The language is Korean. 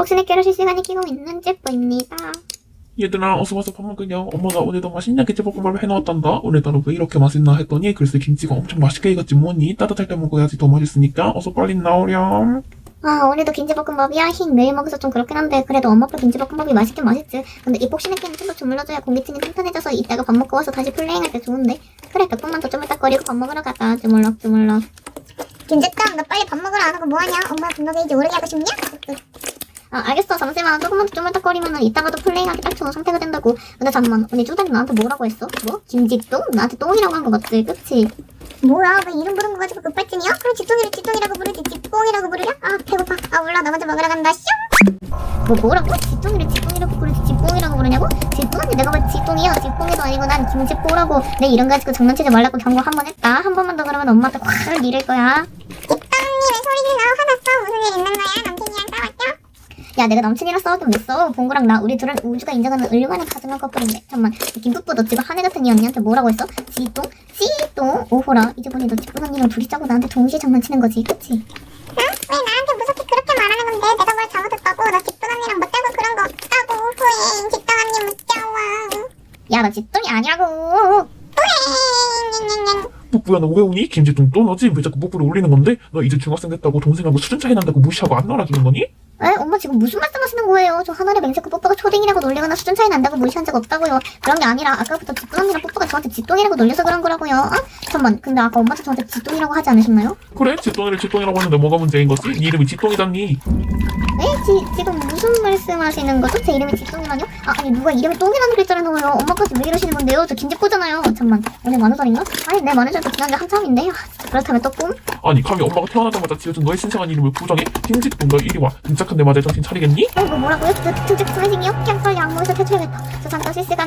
복순의 깨를 실시간에 끼고 있는 찌뿌입니다. 얘들아 어서 와서 밥 먹으냐 엄마가 오늘도 맛있는 김치볶음밥을 해놓았단다 오늘따라 왜 이렇게 맛있나 했더니 글쎄 김치가 엄청 맛있게 익었지 뭐니 따뜻할 때 먹어야지 더 맛있으니까 어서 빨리 나오렴 아, 오늘도 김치볶음밥이야? 흰 매일 먹어서 좀 그렇긴 한데, 그래도 엄마표 김치볶음밥이 맛있긴 맛있지. 근데 이 복신의 깨는 좀더 주물러줘야 공기층이 튼튼해져서 이따가 밥 먹고 와서 다시 플레잉할 때 좋은데. 그래, 몇 분만 더 주물딱거리고 밥 먹으러 가자. 주물럭, 주물럭. 김재짱 너 빨리 밥 먹으러 안 하고 뭐하냐? 엄마 분노게 이제 오르게 하고 싶냐? 아, 알겠어. 잠시만. 조금만 더 주물딱거리면은 이따가도 플레잉하기 딱 좋은 상태가 된다고. 근데 잠만. 언니 쭈단이 나한테 뭐라고 했어? 뭐? 김지똥? 나한테 똥이라고 한 거 맞지? 그치? 뭐야 왜 이름 부른 거 가지고 급발진이야? 그럼 지똥이를 지똥이라고 부르지 지뽕이라고 부르냐? 아 배고파 아 몰라 나 먼저 먹으러 간다 슝 뭐 뭐라고? 지똥이를 지똥이라고 부르지 지뽕이라고 부르냐고? 지똥이 내가 왜 지똥이야? 지뽕이도 아니고 난 김지뽀라고 내 이름 가지고 장난치지 말라고 경고 한 번 했다 한 번만 더 그러면 엄마한테 확 이럴 거야 지똥이 왜 소리 질러 화났어 무슨 일 있는 거야? 야 내가 남친이랑 싸우긴 왜 싸워 봉구랑 나 우리 둘은 우주가 인정하는 을만한 가정한 커플인데 잠만 김북부 너 지금 한해 같은 이 언니한테 뭐라고 했어? 지똥? 지똥? 오호라 이제 보니 너 지쁜 언니랑 둘이 짜고 나한테 동시에 장난치는 거지 그치? 응? 왜 나한테 무섭게 그렇게 말하는 건데 내가 뭘 잘못했다고 나 기쁜 언니랑 못하고 그런 거 없다고 후잉 기똥 언니 무서워 야나 지똥이 아니라고 뽀뽀야 너 왜 우니? 김치똥 또 너지? 왜 자꾸 뽀뽀를 올리는 건데? 너 이제 중학생 됐다고 동생하고 수준 차이 난다고 무시하고 안 놀아주는 거니? 에? 엄마 지금 무슨 말씀 하시는 거예요? 저 하늘의 맹세코 뽀뽀가 초딩이라고 놀리거나 수준 차이 난다고 무시한 적 없다고요. 그런 게 아니라 아까부터 지똥 언니랑 뽀뽀가 저한테 지똥이라고 놀려서 그런 거라고요. 어? 잠만, 근데 아까 엄마도 저한테 지똥이라고 하지 않으셨나요? 그래 지똥이를 지똥이라고 하는데 뭐가 문제인 거지? 네 이름이 지똥이잖니 에? 지, 지금 무슨 말씀하시는 거죠? 제 이름이 지똥이라뇨? 아, 아니 누가 이름이 똥이라는 글자라는 거예요. 엄마까지 왜 이러시는 건데요? 저 김집고잖아요. 잠만, 오늘 만우절인가? 아니 내 만우절도 지난주 한참인데 아, 그렇다면 또 꿈? 아니 감히 엄마가 태어나자마자 지어준 너의 신성한 이름을 부정해? 너 이리 와 등짝한 내 맞에 정신 차리겠니? 어, 뭐 뭐라고요? 저, 저, 선생님이요? 그냥 빨리 악몽에서 퇴출해야겠다. 저 잠깐 실시간.